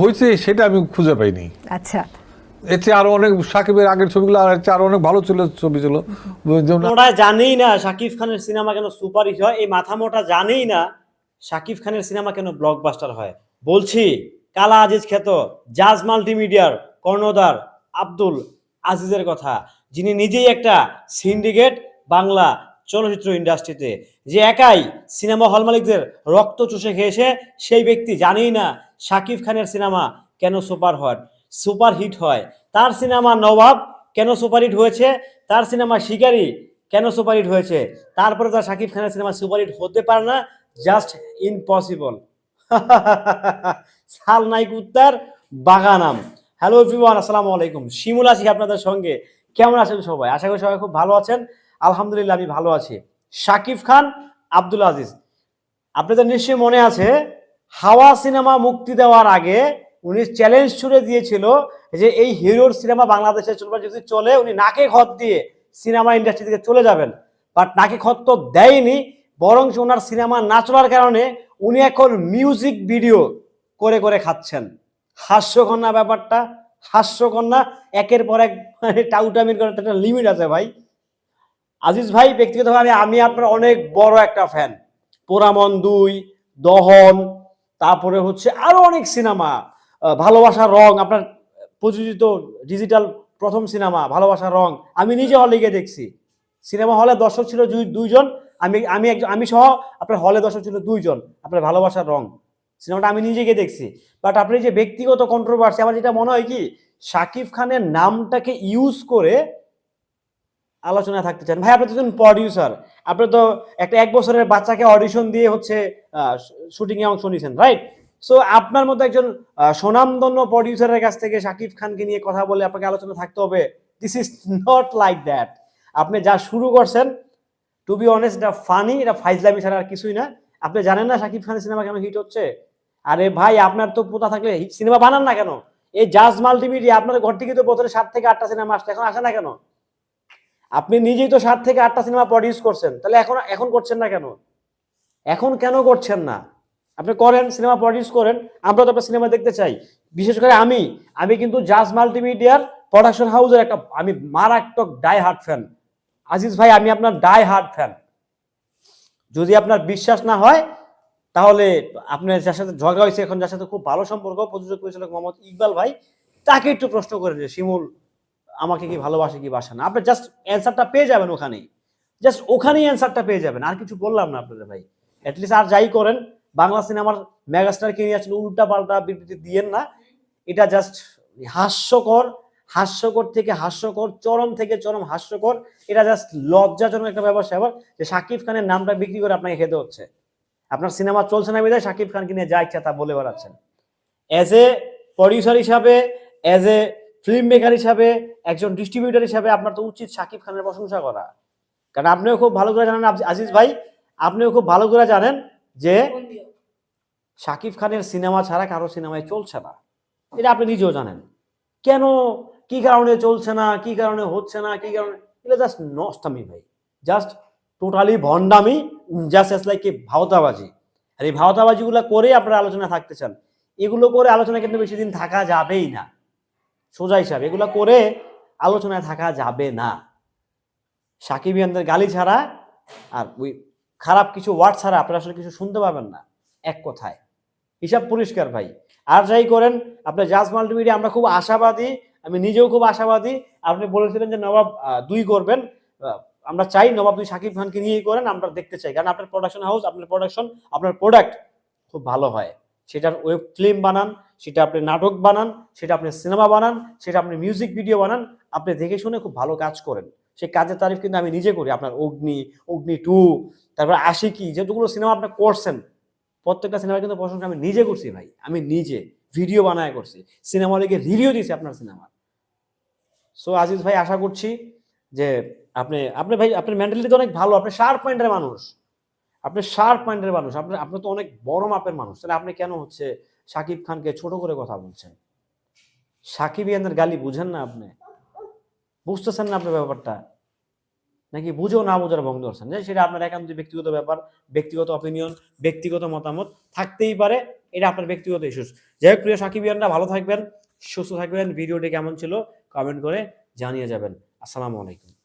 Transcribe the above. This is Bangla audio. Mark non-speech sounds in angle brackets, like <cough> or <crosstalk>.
হয়েছে সেটা আমি খুঁজে পাইনি। আচ্ছা। এর চেয়ে আরও অনেক সাকিবের আগের ছবিগুলো আর আরও অনেক ভালো ছিল ছবি ছিল। ওরা জানেই না শাকিব খানের সিনেমা কেন সুপারহিট হয় এই মাথা মোটা জানেই না শাকিব খানের সিনেমা কেন ব্লকবাস্টার হয়। বলছি কালা আজিজ খ্যাত জাজ মাল্টিমিডিয়ার কর্ণধার আব্দুল আজিজের কথা যিনি নিজেই একটা সিন্ডিকেট বাংলা চলচ্চিত্র ইন্ডাস্ট্রিতে, যে একাই সিনেমা হল মালিকদের রক্ত চুষে খেয়েছে, সেই ব্যক্তি জানেই না শাকিব খানের সিনেমা কেন সুপার হট সুপার হিট হয়। তার সিনেমা নবাব কেন সুপারহিট হয়েছে? তার সিনেমা শিকারি কেন সুপারহিট হয়েছে? তারপরে তার শাকিব খানের সিনেমা সুপারহিট হতে পারে না, জাস্ট ইম্পসিবল। <laughs> সাল নাইক উত্তর বাগানাম। হ্যালো এভরিওয়ান, আসসালামু আলাইকুম। শিমুল আছি আপনাদের সঙ্গে। কেমন আছেন সবাই? আশা করি সবাই খুব ভালো আছেন। আলহামদুলিল্লাহ, আমি ভালো আছি। শাকিব খান, আব্দুল আজিজ। আপনাদের নিশ্চয়ই মনে আছে, হাওয়া সিনেমা মুক্তি দেওয়ার আগে উনি চ্যালেঞ্জ ছুড়ে দিয়েছিল যে এই হিরোর সিনেমা বাংলাদেশে চলবে, যদি চলে উনি নাকে খত দিয়ে সিনেমা ইন্ডাস্ট্রি থেকে চলে যাবেন। বাট নাকে খত তো দেয়নি বরং ওনার সিনেমা না চলার কারণে উনি এখন মিউজিক ভিডিও করে করে খাচ্ছেন। হাস্যকন্যা ব্যাপারটা হাস্যকন্যা একের পর এক মানে টাউটামির করার তো একটা লিমিট আছে ভাই। আজিজ ভাই, ব্যক্তিগতভাবে আমি আপনার অনেক বড় একটা ফ্যান পোরামন দুই, দহন, তারপরে হচ্ছে আরও অনেক সিনেমা ভালোবাসার রং, আপনার প্রযোজিত ডিজিটাল প্রথম সিনেমা ভালোবাসার রং। আমি নিজে হলে গিয়ে দেখছি। সিনেমা হলে দর্শক ছিল দুই- দুইজন। আমি আমি একজন, আমি সহ আপনার হলে দর্শক ছিল দুইজন, আপনার ভালোবাসার রং। সিনেমাটা আমি নিজে গিয়ে দেখছি। বাট আপনি যে ব্যক্তিগত কন্ট্রোভার্সি আমার যেটা মনে হয় কি, শাকিব খানের নামটাকে ইউজ করে আলোচনায় থাকতে চান। ভাই আপনি তো একজন প্রডিউসার আপনি তো একটা এক বছরের বাচ্চাকে অডিশন দিয়ে হচ্ছে শুটিং এ অংশ নিয়েছেন রাইট সো আপনার মতো একজন আহ, স্বনামধন্য প্রডিউসারের কাছ থেকে শাকিব খানকে নিয়ে কথা বলে আপনাকে আলোচনা থাকতে হবে। This is not like that আপনি যা শুরু করছেন টু বি অনেস্ট এটা ফানি এটা ফাইজলামি ছাড়া আর কিছুই না। আপনি জানেন না শাকিব খানের সিনেমা কেন হিট হচ্ছে? আরে ভাই আপনার তো পোতা থাকলে সিনেমা বানান না কেন? এই জাজ মাল্টিমিডিয়া আপনার ঘর থেকে তো বছরে সাত থেকে আটটা সিনেমা আসছে এখন আসে না কেন? আপনি নিজেই তো সাত থেকে আটটা সিনেমা প্রডিউস করছেন। তাহলে এখন এখন করছেন না কেন? এখন কেন করছেন না? আপনি করেন, সিনেমা প্রডিউস করেন, আমরা তো আপনার সিনেমা দেখতে চাই। বিশেষ করে আমি আমি কিন্তু জাজ মাল্টিমিডিয়ার প্রোডাকশন হাউসের একটা, আমি মারাত্মক ডাই হার্ট ফ্যান আজিজ ভাই, আমি আপনার ডাই হার্ট ফ্যান যদি আপনার বিশ্বাস না হয়, তাহলে আপনার যার সাথে ঝগড়া হয়েছে, এখন যার সাথে খুব ভালো সম্পর্ক, প্রযোজক, পরিচালক মোহাম্মদ ইকবাল ভাই, তাকে একটু প্রশ্ন করেন যে, শিমুল আমাকে কি ভালোবাসে কি বাসে না। আপনি জাস্ট অ্যান্সারটা পেয়ে যাবেন ওখানেই। জাস্ট ওখানেই অ্যান্সারটা পেয়ে যাবেন। আর কিছু বললাম না আপনাদের ভাই। অ্যাটলিস্ট আর যাই করেন, বাংলা সিনেমার মেগাস্টারকে নিয়ে আসলে উল্টা পাল্টা বিবৃতি দিয়েন না। এটা জাস্ট হাস্যকর হাস্যকর থেকে হাস্যকর, চরম থেকে চরম হাস্যকর। এটা জাস্ট লজ্জাজনক একটা ব্যবসা এবার যে শাকিব খানের নামটা বিক্রি করে আপনাকে খেতে হচ্ছে। আপনার সিনেমা চলছে না বিধায় শাকিব খানকে নিয়ে যা ইচ্ছা তা বলে বেড়াচ্ছেন। অ্যাজ এ প্রডিউসার হিসাবে অ্যাজ এ ফিল্ম মেকার হিসাবে, একজন ডিস্ট্রিবিউটার হিসাবে আপনার তো উচিত শাকিব খানের প্রশংসা করা। কারণ আপনিও খুব ভালো করে জানেন আজিজ ভাই, আপনিও খুব ভালো করে জানেন যে শাকিব খানের সিনেমা ছাড়া কারও সিনেমায় চলছে না। এটা আপনি নিজেও জানেন। কেন? কি কারণে চলছে না? কি কারণে হচ্ছে না? কি কারণে? এটা জাস্ট নষ্টামি ভাই। জাস্ট টোটালি ভণ্ডামি জাস্ট এস লাইক ভাওতাবাজি। আর এই ভাওতাবাজিগুলো করে আপনারা আলোচনা থাকতে চান। এগুলো করে আলোচনা কিন্তু বেশি দিন থাকা যাবেই না। সোজা হিসাবে, এগুলো করে আলোচনায় থাকা যাবে না। সাকিব সাকিবিয়ানদের গালি ছাড়া আর ওই খারাপ কিছু ওয়ার্ড ছাড়া আপনারা আসলে কিছু শুনতে পাবেন না, এক কথায়। হিসাব পরিষ্কার ভাই। আর যাই করেন, আপনার জাজ মাল্টিমিডিয়া, আমরা খুব আশাবাদী, আমি নিজেও খুব আশাবাদী। আপনি বলেছিলেন যে নবাব দুই করবেন। আমরা চাই নবাব দুই সাকিব খানকে নিয়েই করেন, আমরা দেখতে চাই। কারণ আপনার প্রোডাকশন হাউস আপনার প্রোডাকশন আপনার প্রোডাক্ট খুব ভালো হয়। সেটার ওয়েব ফিল্ম বানান, সেটা আপনি নাটক বানান, সেটা আপনি সিনেমা বানান, সেটা আপনি মিউজিক ভিডিও বানান, আপনি দেখে শুনে খুব ভালো কাজ করেন। সেই কাজের তারিফ কিন্তু আমি নিজে করি, আপনার অগ্নি অগ্নি টু তারপর আশিকি যেগুলো সিনেমা আপনি করছেন, প্রত্যেকটা সিনেমা কিন্তু প্রশংসা আমি নিজে করছি ভাই, আমি নিজে ভিডিও বানায় করছি সিনেমা লিগে রিভিউ দিয়েছি আপনার সিনেমা সো আজিজ ভাই, আশা করছি যে আপনি আপনি ভাই, আপনার মেন্টালিটি তো অনেক ভালো, আপনি শার্প মাইন্ডের মানুষ। আপনি শার্প মাইন্ডের মানুষ, আপনি আপনি তো অনেক বড় মাপের মানুষ, তাহলে আপনি কেন হচ্ছে সাকিব খানকে ছোট করে কথা বলছেন? সাকিব ইয়ানের গালি বুঝেন না আপনি। বুঝতেছেন না আপনার ব্যাপারটা? নাকি বুঝেও না বোঝার ভঙ্গ ধরছেন যে সেটা আপনার একান্ত ব্যক্তিগত ব্যাপার, ব্যক্তিগত অপিনিয়ন ব্যক্তিগত মতামত, থাকতেই পারে, এটা আপনার ব্যক্তিগত ইস্যুস যাই হোক, প্রিয় সাকিবিয়ানরা, ভালো থাকবেন, সুস্থ থাকবেন, ভিডিওটি কেমন ছিল কমেন্ট করে জানিয়ে যাবেন। আসসালামু আলাইকুম।